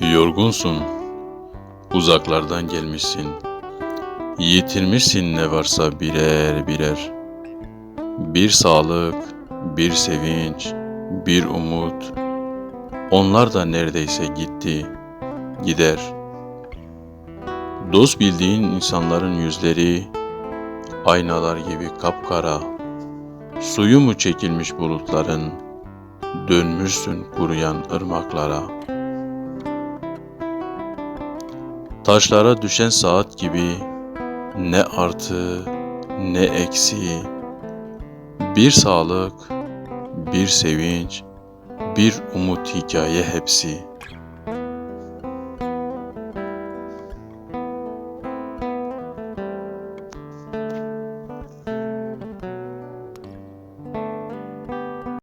Yorgunsun, uzaklardan gelmişsin. Yitirmişsin ne varsa birer birer. Bir sağlık, bir sevinç, bir umut. Onlar da neredeyse gitti, gider. Dost bildiğin insanların yüzleri aynalar gibi kapkara. Suyu mu çekilmiş bulutların, dönmüşsün kuruyan ırmaklara. Taşlara düşen saat gibi ne artı ne eksi. Bir sağlık, bir sevinç, bir umut hikaye hepsi.